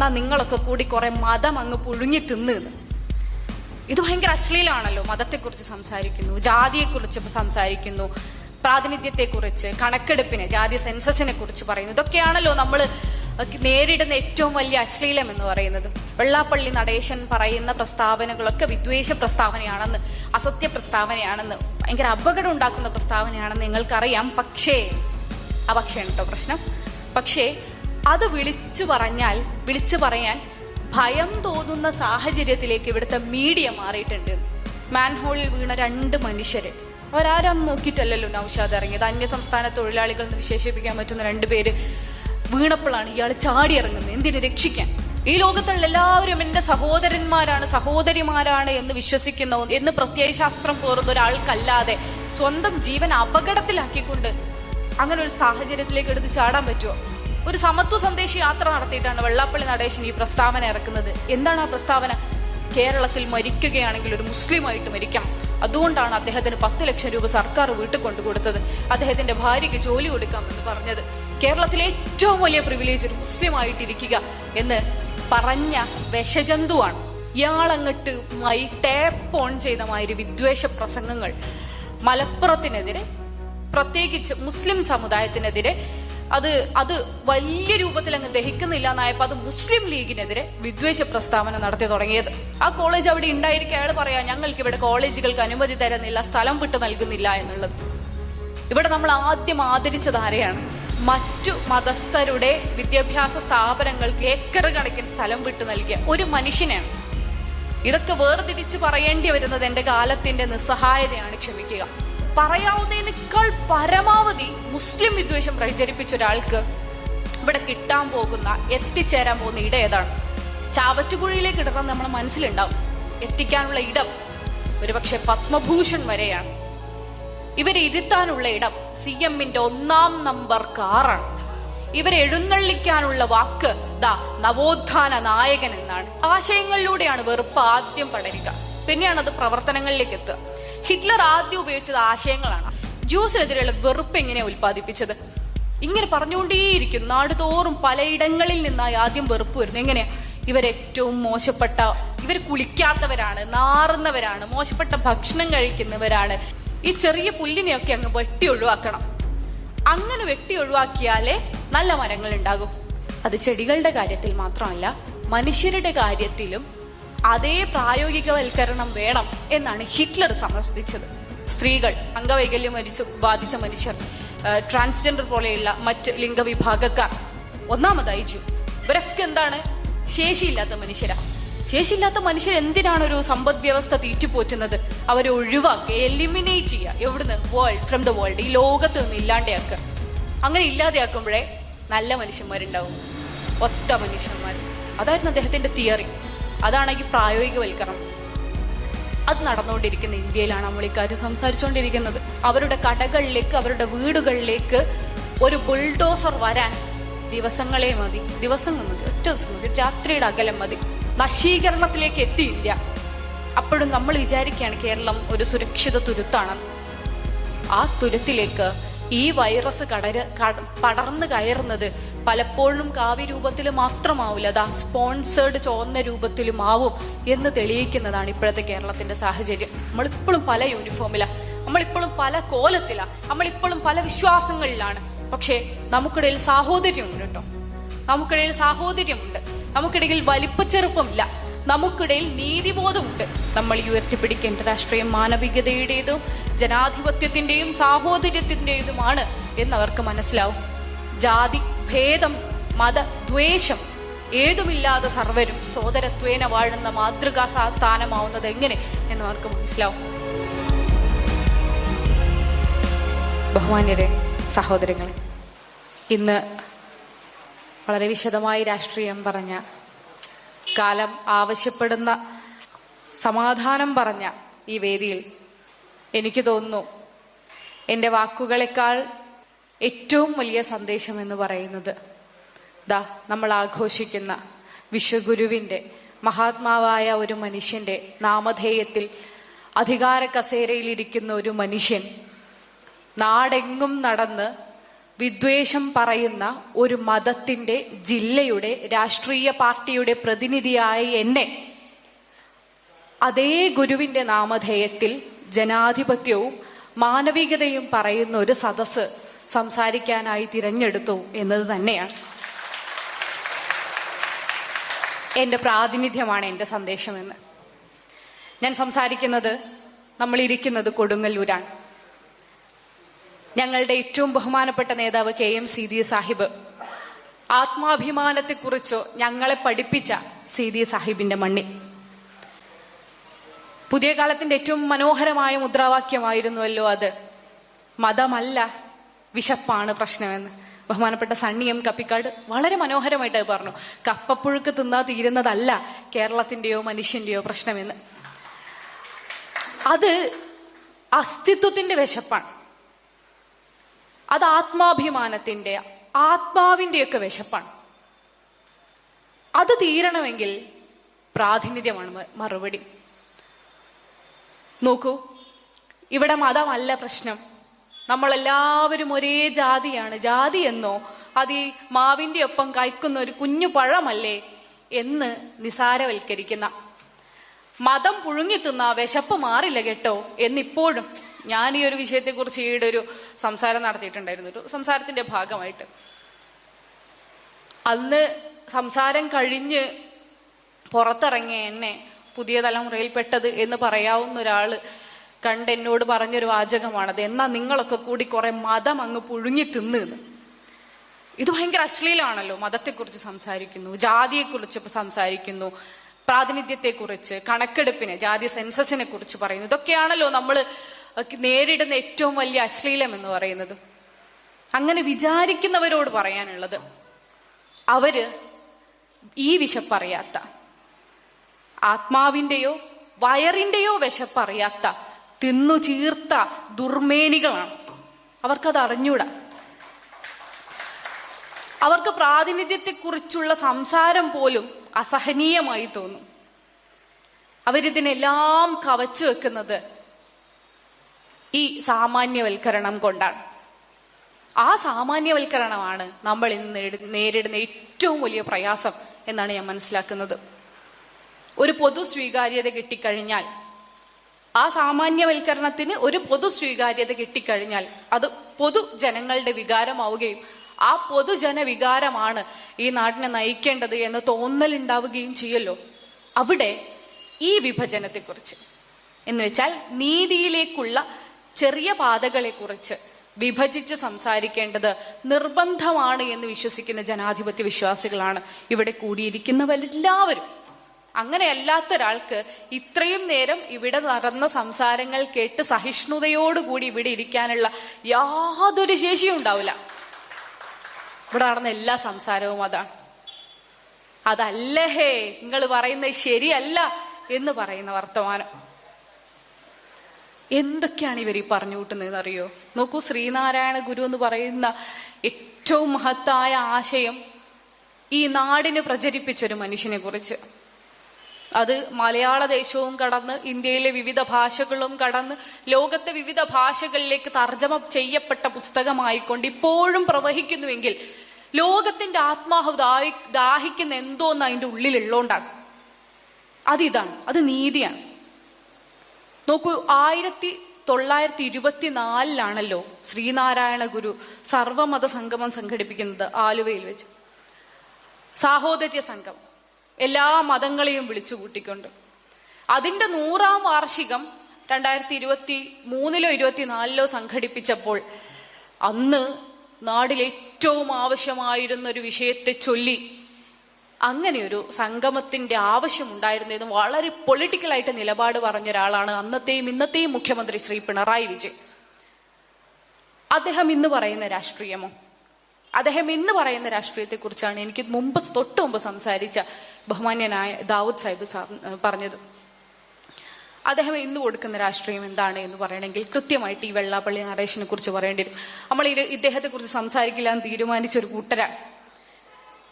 എന്നാ നിങ്ങളൊക്കെ കൂടി കുറെ മതം അങ്ങ് പുഴുങ്ങി തിന്ന് ഇത് ഭയങ്കര അശ്ലീലാണല്ലോ മതത്തെക്കുറിച്ച് സംസാരിക്കുന്നു ജാതിയെക്കുറിച്ച് സംസാരിക്കുന്നു പ്രാതിനിധ്യത്തെക്കുറിച്ച് കണക്കെടുപ്പിനെ ജാതി സെൻസസിനെ കുറിച്ച് പറയുന്നു. ഇതൊക്കെയാണല്ലോ നമ്മൾ നേരിടുന്ന ഏറ്റവും വലിയ അശ്ലീലം എന്ന് പറയുന്നത്. വെള്ളാപ്പള്ളി നടേശൻ പറയുന്ന പ്രസ്താവനകളൊക്കെ വിദ്വേഷ പ്രസ്താവനയാണെന്ന് അസത്യ പ്രസ്താവനയാണെന്ന് ഭയങ്കര അപകടം ഉണ്ടാക്കുന്ന പ്രസ്താവനയാണെന്ന് നിങ്ങൾക്കറിയാം. പക്ഷേ ആ പക്ഷേ കേട്ടോ പ്രശ്നം? പക്ഷേ അത് വിളിച്ചു പറഞ്ഞാൽ വിളിച്ചു പറയാൻ ഭയം തോന്നുന്ന സാഹചര്യത്തിലേക്ക് ഇവിടുത്തെ മീഡിയ മാറിയിട്ടുണ്ട്. മാൻഹോളിൽ വീണ രണ്ട് മനുഷ്യര്. അവരാരും നോക്കിയിട്ടല്ലല്ലോ നൌഷാദ് ഇറങ്ങിയത്. അന്യ സംസ്ഥാന തൊഴിലാളികൾ എന്ന് വിശേഷിപ്പിക്കാൻ പറ്റുന്ന രണ്ടുപേര് വീണപ്പോഴാണ് ഇയാൾ ചാടി ഇറങ്ങുന്നത്. എന്തിനു രക്ഷിക്കാൻ? ഈ ലോകത്തുള്ള എല്ലാവരും എന്റെ സഹോദരന്മാരാണ് സഹോദരിമാരാണ് എന്ന് വിശ്വസിക്കുന്ന എന്ന് പ്രത്യയശാസ്ത്രം പോറുന്ന ഒരാൾക്കല്ലാതെ സ്വന്തം ജീവൻ അപകടത്തിലാക്കിക്കൊണ്ട് അങ്ങനെ ഒരു സാഹചര്യത്തിലേക്ക് എടുത്ത് ചാടാൻ പറ്റുമോ ഒരു സമത്വ സന്ദേശ യാത്ര നടത്തിയിട്ടാണ് വെള്ളാപ്പള്ളി നടേശൻ ഈ പ്രസ്താവന ഇറക്കുന്നത്. എന്താണ് ആ പ്രസ്താവന? കേരളത്തിൽ മരിക്കുകയാണെങ്കിൽ ഒരു മുസ്ലിമായിട്ട് മരിക്കാം. അതുകൊണ്ടാണ് അദ്ദേഹത്തിന് പത്ത് ലക്ഷം രൂപ സർക്കാർ വീട്ടിൽ കൊണ്ടു കൊടുത്തത് അദ്ദേഹത്തിന്റെ ഭാര്യയ്ക്ക് ജോലി കൊടുക്കാമെന്ന് പറഞ്ഞത്. കേരളത്തിലെ ഏറ്റവും വലിയ പ്രിവിലേജ് ഒരു മുസ്ലിം ആയിട്ടിരിക്കുക എന്ന് പറഞ്ഞ വിഷജന്തുവാണ്. ഇയാളങ്ങട്ട് മൈ ടേപ്പ് ഓൺ ചെയ്ത മാതിരി വിദ്വേഷ പ്രസംഗങ്ങൾ മലപ്പുറത്തിനെതിരെ പ്രത്യേകിച്ച് മുസ്ലിം സമുദായത്തിനെതിരെ അത് അത് വലിയ രൂപത്തിൽ അങ്ങ് ദഹിക്കുന്നില്ല എന്നായപ്പോ അത് മുസ്ലിം ലീഗിനെതിരെ വിദ്വേഷ പ്രസ്താവന നടത്തി തുടങ്ങിയത്. ആ കോളേജ് അവിടെ ഉണ്ടായിരിക്കും അയാൾ പറയാ ഞങ്ങൾക്ക് ഇവിടെ കോളേജുകൾക്ക് അനുമതി തരുന്നില്ല സ്ഥലം വിട്ടു നൽകുന്നില്ല എന്നുള്ളത്. ഇവിടെ നമ്മൾ ആദ്യം ആദരിച്ചത് ആരെയാണ്? മറ്റു മതസ്ഥരുടെ വിദ്യാഭ്യാസ സ്ഥാപനങ്ങൾക്ക് ഏക്കർ കണക്കിന് സ്ഥലം വിട്ടു നൽകിയ ഒരു മനുഷ്യനാണ് ഇതൊക്കെ വേർതിരിച്ച് പറയേണ്ടി വരുന്നത് എന്റെ കാലത്തിന്റെ നിസ്സഹായതയാണ് ക്ഷമിക്കുക. പറയാവുന്നതിനേക്കാൾ പരമാവധി മുസ്ലിം വിദ്വേഷം പ്രചരിപ്പിച്ച ഒരാൾക്ക് ഇവിടെ കിട്ടാൻ പോകുന്ന എത്തിച്ചേരാൻ പോകുന്ന ഇടം ഏതാണ്? ചാവറ്റുകുഴിയിലേക്ക് ഇടണം നമ്മുടെ മനസ്സിലുണ്ടാവും. എത്തിക്കാനുള്ള ഇടം ഒരുപക്ഷെ പത്മഭൂഷൺ വരെയാണ്. ഇവരെ ഇരുത്താനുള്ള ഇടം സി എമ്മിന്റെ ഒന്നാം നമ്പർ കാറാണ്. ഇവരെ എഴുന്നള്ളിക്കാനുള്ള വാക്ക് ദാ നവോത്ഥാന നായകൻ എന്നാണ്. ആശയങ്ങളിലൂടെയാണ് വെറുപ്പ് ആദ്യം പടരുക. പിന്നെയാണ് അത് പ്രവർത്തനങ്ങളിലേക്ക് എത്തുക. ഹിറ്റ്ലർ ആദ്യം ഉപയോഗിച്ചത് ആശയങ്ങളാണ്. ജ്യൂസിനെതിരെയുള്ള വെറുപ്പ് എങ്ങനെ ഉൽപ്പാദിപ്പിച്ചത്? ഇങ്ങനെ പറഞ്ഞുകൊണ്ടേയിരിക്കും. നാടുതോറും പലയിടങ്ങളിൽ നിന്നായി ആദ്യം വെറുപ്പ് വരുന്നത്. എങ്ങനെയാ? ഇവരേറ്റവും മോശപ്പെട്ട ഇവർ കുളിക്കാത്തവരാണ് നാറുന്നവരാണ് മോശപ്പെട്ട ഭക്ഷണം കഴിക്കുന്നവരാണ്. ഈ ചെറിയ പുല്ലിനെയൊക്കെ അങ്ങ് വെട്ടി ഒഴിവാക്കണം. അങ്ങനെ വെട്ടി ഒഴിവാക്കിയാലേ നല്ല മരങ്ങൾ ഉണ്ടാകും അത് ചെടികളുടെ കാര്യത്തിൽ മാത്രമല്ല മനുഷ്യരുടെ കാര്യത്തിലും അതേ പ്രായോഗികവൽക്കരണം വേണം എന്നാണ് ഹിറ്റ്ലർ സമ്മർദ്ദിച്ചത് സ്ത്രീകൾ അംഗവൈകല്യം മരിച്ചു ബാധിച്ച മനുഷ്യർ ട്രാൻസ്ജെൻഡർ പോലെയുള്ള മറ്റ് ലിംഗവിഭാഗക്കാർ ഒന്നാമതായി ജൂ ഇവരൊക്കെ എന്താണ്? ശേഷിയില്ലാത്ത മനുഷ്യരാ. ശേഷിയില്ലാത്ത മനുഷ്യർ എന്തിനാണ് ഒരു സമ്പദ് വ്യവസ്ഥ തീറ്റിപ്പോറ്റുന്നത്? അവരെ ഒഴിവാക്കുക എലിമിനേറ്റ് ചെയ്യുക. എവിടുന്ന്? വേൾഡ് ഫ്രം ദ വേൾഡ് ഈ ലോകത്ത് നിന്ന് ഇല്ലാണ്ടാക്കുക. അങ്ങനെ ഇല്ലാതെയാക്കുമ്പോഴേ നല്ല മനുഷ്യന്മാരുണ്ടാവും. ഒറ്റ മനുഷ്യന്മാർ അതായിരുന്നു അദ്ദേഹത്തിന്റെ തിയറി അതാണ് ഈ പ്രായോഗികവൽക്കരണം. അത് നടന്നുകൊണ്ടിരിക്കുന്ന ഇന്ത്യയിലാണ് നമ്മൾ ഇക്കാര്യം സംസാരിച്ചുകൊണ്ടിരിക്കുന്നത്. അവരുടെ കടകളിലേക്ക് അവരുടെ വീടുകളിലേക്ക് ഒരു ബുൾഡോസർ വരാൻ ദിവസങ്ങളെ മതി. ദിവസങ്ങൾ മതി ഒറ്റ ദിവസം മതി. രാത്രിയുടെ അകലം മതി. നശീകരണത്തിലേക്ക് എത്തി ഇന്ത്യ. അപ്പോഴും നമ്മൾ വിചാരിക്കുകയാണ് കേരളം ഒരു സുരക്ഷിത തുരുത്താണ്. ആ തുരുത്തിലേക്ക് ഈ വൈറസ് കടര് പടർന്നു കയറുന്നത് പലപ്പോഴും കാവ്യ രൂപത്തിൽ മാത്രമാവില്ല അതാ സ്പോൺസേർഡ് ചോർന്ന രൂപത്തിലും ആവും എന്ന് തെളിയിക്കുന്നതാണ് ഇപ്പോഴത്തെ കേരളത്തിന്റെ സാഹചര്യം. നമ്മളിപ്പോഴും പല യൂണിഫോമിലാ നമ്മളിപ്പോഴും പല കോലത്തിലാ. നമ്മളിപ്പോഴും പല വിശ്വാസങ്ങളിലാണ്. പക്ഷേ നമുക്കിടയിൽ സാഹോദര്യമുണ്ട് കേട്ടോ. നമുക്കിടയിൽ സാഹോദര്യമുണ്ട്. നമുക്കിടയിൽ വലിപ്പച്ചെറുപ്പമില്ല. നമുക്കിടയിൽ നീതിബോധമുണ്ട്. നമ്മൾ ഉയർത്തിപ്പിടിക്കേണ്ട രാഷ്ട്രീയം മാനവികതയുടേതും ജനാധിപത്യത്തിന്റെയും സാഹോദര്യത്തിന്റെതുമാണ് എന്നവർക്ക് മനസ്സിലാവും. ജാതി ഭേദം മത ദ്വേഷം ഏതുമില്ലാതെ സർവരും സോദരത്വേന വാഴുന്ന മാതൃകാ സ്ഥാനമാവുന്നത് എങ്ങനെ എന്ന് അവർക്ക് മനസ്സിലാവും. ബഹുമാന്യരെ സഹോദരങ്ങളെ ഇന്ന് വളരെ വിശദമായി രാഷ്ട്രീയം പറഞ്ഞ കാലം ആവശ്യപ്പെടുന്ന സമാധാനം പറഞ്ഞ ഈ വേദിയിൽ എനിക്ക് തോന്നുന്നു എന്റെ വാക്കുകളെക്കാൾ ഏറ്റവും വലിയ സന്ദേശം എന്ന് പറയുന്നത് ദാ നമ്മൾ ആഘോഷിക്കുന്ന വിശ്വഗുരുവിന്റെ മഹാത്മാവായ ഒരു മനുഷ്യന്റെ നാമധേയത്തിൽ അധികാര കസേരയിലിരിക്കുന്ന ഒരു മനുഷ്യൻ നാടെങ്ങും നടന്ന് വിദ്വേഷം പറയുന്ന ഒരു മതത്തിന്റെ ജില്ലയുടെ രാഷ്ട്രീയ പാർട്ടിയുടെ പ്രതിനിധിയായി എന്നെ അതേ ഗുരുവിന്റെ നാമധേയത്തിൽ ജനാധിപത്യവും മാനവികതയും പറയുന്ന ഒരു സദസ്സ് സംസാരിക്കാനായി തിരഞ്ഞെടുത്തു എന്നത് തന്നെയാണ്. എന്റെ പ്രാതിനിധ്യമാണ് എന്റെ സന്ദേശമെന്ന്. ഞാൻ സംസാരിക്കുന്നത് നമ്മൾ ഇരിക്കുന്നത് കൊടുങ്ങല്ലൂരാണ്. ഞങ്ങളുടെ ഏറ്റവും ബഹുമാനപ്പെട്ട നേതാവ് കെ എം സീതി സാഹിബ് ആത്മാഭിമാനത്തെക്കുറിച്ചോ ഞങ്ങളെ പഠിപ്പിച്ച സീതി സാഹിബിന്റെ മണ്ണിൽ. പുതിയ കാലത്തിന്റെ ഏറ്റവും മനോഹരമായ മുദ്രാവാക്യമായിരുന്നുവല്ലോ അത്. മതമല്ല വിശപ്പാണ് പ്രശ്നമെന്ന്. ബഹുമാനപ്പെട്ട സണ്ണി എം കപ്പിക്കാട് വളരെ മനോഹരമായിട്ട് പറഞ്ഞു. കപ്പപ്പുഴുക്ക് തിന്നാ തീരുന്നതല്ല കേരളത്തിന്റെയോ മനുഷ്യന്റെയോ പ്രശ്നമെന്ന്. അത് അസ്തിത്വത്തിന്റെ വിശപ്പാണ്. അത് ആത്മാഭിമാനത്തിന്റെ ആത്മാവിന്റെയൊക്കെ വിശപ്പാണ്. അത് തീരണമെങ്കിൽ പ്രാതിനിധ്യമാണ് മറുപടി. നോക്കൂ ഇവിടെ മതമല്ല പ്രശ്നം. നമ്മളെല്ലാവരും ഒരേ ജാതിയാണ്. ജാതി എന്നോ അത് ഈ മാവിന്റെ ഒപ്പം കായ്ക്കുന്ന ഒരു കുഞ്ഞു പഴമല്ലേ എന്ന് നിസാരവൽക്കരിക്കുന്ന. മതം പുഴുങ്ങി തിന്ന വിശപ്പ് മാറില്ല കേട്ടോ എന്നിപ്പോഴും. ഞാൻ ഈ ഒരു വിഷയത്തെക്കുറിച്ച് ഈയിടെ ഒരു സംസാരം നടത്തിയിട്ടുണ്ടായിരുന്നു. ഒരു സംസാരത്തിന്റെ ഭാഗമായിട്ട്. അന്ന് സംസാരം കഴിഞ്ഞ് പുറത്തിറങ്ങിയ എന്നെ പുതിയ തലമുറയിൽപ്പെട്ടത് എന്ന് പറയാവുന്ന ഒരാൾ കണ്ട് എന്നോട് പറഞ്ഞൊരു വാചകമാണത്. എന്നാ നിങ്ങളൊക്കെ കൂടി കുറെ മതം അങ്ങ് പുഴുങ്ങി തിന്ന് ഇത് ഭയങ്കര അശ്ലീലമാണല്ലോ. മതത്തെക്കുറിച്ച് സംസാരിക്കുന്നു ജാതിയെക്കുറിച്ച് സംസാരിക്കുന്നു പ്രാതിനിധ്യത്തെക്കുറിച്ച് കണക്കെടുപ്പിനെ ജാതി സെൻസസിനെ കുറിച്ച് പറയുന്നു. ഇതൊക്കെയാണല്ലോ നമ്മൾ നേരിടുന്ന ഏറ്റവും വലിയ അശ്ലീലം എന്ന് പറയുന്നത്. അങ്ങനെ വിചാരിക്കുന്നവരോട് പറയാനുള്ളത് അവർ ഈ വിശപ്പറിയാത്ത ആത്മാവിന്റെയോ വയറിന്റെയോ വിശപ്പറിയാത്ത തിന്നു ചീർത്ത ദുർമേനികളാണ്. അവർക്കത് അറിഞ്ഞൂടാ. അവർക്ക് പ്രാതിനിധ്യത്തെക്കുറിച്ചുള്ള സംസാരം പോലും അസഹനീയമായി തോന്നും. അവരിതിനെല്ലാം കവച്ചു വെക്കുന്നത് ഈ സാമാന്യവൽക്കരണം കൊണ്ടാണ്. ആ സാമാന്യവൽക്കരണമാണ് നമ്മൾ ഇന്ന് നേരിടുന്ന ഏറ്റവും വലിയ പ്രയാസം എന്നാണ് ഞാൻ മനസ്സിലാക്കുന്നത്. ഒരു പൊതു സ്വീകാര്യത കിട്ടിക്കഴിഞ്ഞാൽ ആ സാമാന്യവൽക്കരണത്തിന് ഒരു പൊതു സ്വീകാര്യത കിട്ടിക്കഴിഞ്ഞാൽ അത് പൊതുജനങ്ങളുടെ വികാരമാവുകയും ആ പൊതുജന വികാരമാണ് ഈ നാടിനെ നയിക്കേണ്ടത് എന്ന് തോന്നലുണ്ടാവുകയും ചെയ്യല്ലോ. അവിടെ ഈ വിഭജനത്തെക്കുറിച്ച്. എന്ന് വെച്ചാൽ നീതിയിലേക്കുള്ള ചെറിയ പാതകളെക്കുറിച്ച് വിഭജിച്ച് സംസാരിക്കേണ്ടത് നിർബന്ധമാണ് എന്ന് വിശ്വസിക്കുന്ന ജനാധിപത്യ വിശ്വാസികളാണ് ഇവിടെ കൂടിയിരിക്കുന്നവരെല്ലാവരും. അങ്ങനെ അല്ലാത്ത ഒരാൾക്ക് ഇത്രയും നേരം ഇവിടെ നടന്ന സംസാരങ്ങൾ കേട്ട് സഹിഷ്ണുതയോടുകൂടി ഇവിടെ ഇരിക്കാനുള്ള യാതൊരു ശേഷിയും ഉണ്ടാവില്ല. ഇവിടെ നടന്ന എല്ലാ സംസാരവും അതാണ്. അതല്ല ഹേ നിങ്ങൾ പറയുന്നത് ശരിയല്ല എന്ന് പറയുന്ന വർത്തമാനം. എന്തൊക്കെയാണ് ഇവർ ഈ പറഞ്ഞു കൂട്ടുന്നതെന്ന് അറിയോ? നോക്കൂ ശ്രീനാരായണ ഗുരു എന്ന് പറയുന്ന ഏറ്റവും മഹത്തായ ആശയം ഈ നാടിന് പ്രചരിപ്പിച്ചൊരു മനുഷ്യനെ കുറിച്ച് അത് മലയാള ദേശവും കടന്ന് ഇന്ത്യയിലെ വിവിധ ഭാഷകളും കടന്ന് ലോകത്തെ വിവിധ ഭാഷകളിലേക്ക് തർജമ ചെയ്യപ്പെട്ട പുസ്തകമായിക്കൊണ്ട് ഇപ്പോഴും പ്രവഹിക്കുന്നുവെങ്കിൽ ലോകത്തിന്റെ ആത്മാവ് ദാഹി ദാഹിക്കുന്ന എന്തോന്ന് അതിന്റെ ഉള്ളിലുള്ളോണ്ടാണ്. അതിതാണ് അത് നീതിയാണ്. നോക്കൂ ആയിരത്തി തൊള്ളായിരത്തി ഇരുപത്തിനാലിലാണല്ലോ ശ്രീനാരായണ ഗുരു സർവമത സംഗമം സംഘടിപ്പിക്കുന്നത് ആലുവയിൽ വെച്ച്. സാഹോദര്യ സംഘം എല്ലാ മതങ്ങളെയും വിളിച്ചു കൂട്ടിക്കൊണ്ട് അതിന്റെ നൂറാം വാർഷികം രണ്ടായിരത്തി ഇരുപത്തി മൂന്നിലോ ഇരുപത്തിനാലിലോ സംഘടിപ്പിച്ചപ്പോൾ അന്ന് നാടിൽ ഏറ്റവും ആവശ്യമായിരുന്ന ഒരു വിഷയത്തെ ചൊല്ലി അങ്ങനെ ഒരു സംഗമത്തിന്റെ ആവശ്യമുണ്ടായിരുന്നതും വളരെ പൊളിറ്റിക്കലായിട്ട് നിലപാട് പറഞ്ഞ ഒരാളാണ് അന്നത്തെയും ഇന്നത്തെയും മുഖ്യമന്ത്രി ശ്രീ പിണറായി വിജയൻ. അദ്ദേഹം ഇന്ന് പറയുന്ന രാഷ്ട്രീയമോ? അദ്ദേഹം ഇന്ന് പറയുന്ന രാഷ്ട്രീയത്തെ കുറിച്ചാണ് എനിക്ക് മുമ്പ് തൊട്ട് മുമ്പ് സംസാരിച്ച ബഹുമാന്യനായ ദാവൂദ് സാഹിബ് പറഞ്ഞത്. അദ്ദേഹം ഇന്ന് കൊടുക്കുന്ന രാഷ്ട്രീയം എന്താണ് എന്ന് പറയണമെങ്കിൽ കൃത്യമായിട്ട് ഈ വെള്ളാപ്പള്ളി നടേശനെ കുറിച്ച് പറയേണ്ടി വരും. നമ്മൾ ഇദ്ദേഹത്തെ കുറിച്ച് സംസാരിക്കില്ല എന്ന് തീരുമാനിച്ച ഒരു കൂട്ടരാണ്